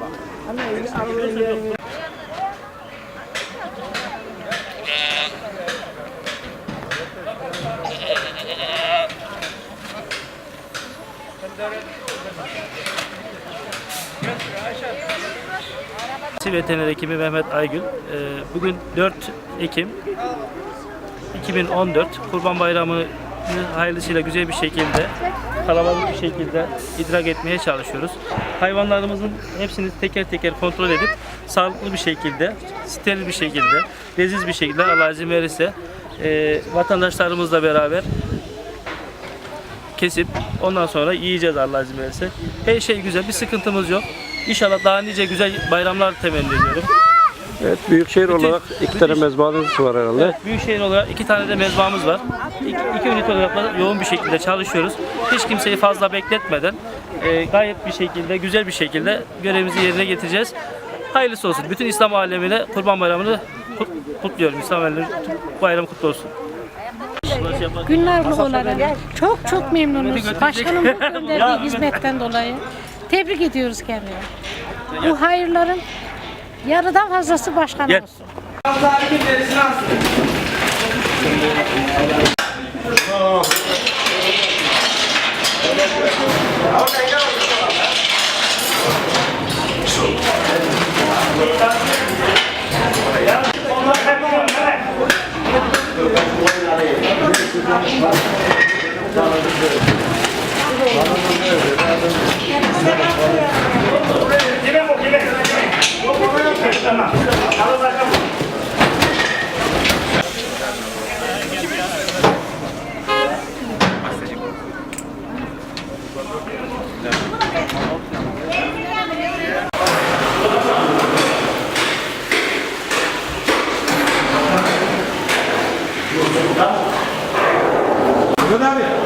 Ben? Veteriner Hekimi Mehmet Aygül. Ee, Bugün 4 Ekim 2014 Kurban Bayramı'nı hayırlısıyla güzel bir şekilde, kalabalık bir şekilde idrak etmeye çalışıyoruz. Hayvanlarımızın hepsini teker teker kontrol edip sağlıklı bir şekilde, steril bir şekilde, leziz bir şekilde Allah izin verirse e, vatandaşlarımızla beraber kesip ondan sonra yiyeceğiz Allah izin verirse. Her şey güzel, bir sıkıntımız yok. İnşallah daha nice güzel bayramlar temenni ediyorum. Evet, Büyükşehir Bütün- olarak iki tane mezbanız var herhalde. Evet, Büyükşehir olarak iki tane de mezbamız var. İki, iki ünite olarak da yoğun bir şekilde çalışıyoruz. Hiç kimseyi fazla bekletmeden e, gayet bir şekilde, güzel bir şekilde görevimizi yerine getireceğiz. Hayırlısı olsun. Bütün İslam alemine Kurban Bayramı'nı kut- kutluyorum. İslam alemine bayram kutlu olsun. Günlerlik olarak çok çok memnunuz. Başkanım gönderdiği hizmetten dolayı. Tebrik ediyoruz kendini. Bu hayırların Yarıdan fazlası başkan Gel. olsun. Onlar hep onlar. Good night.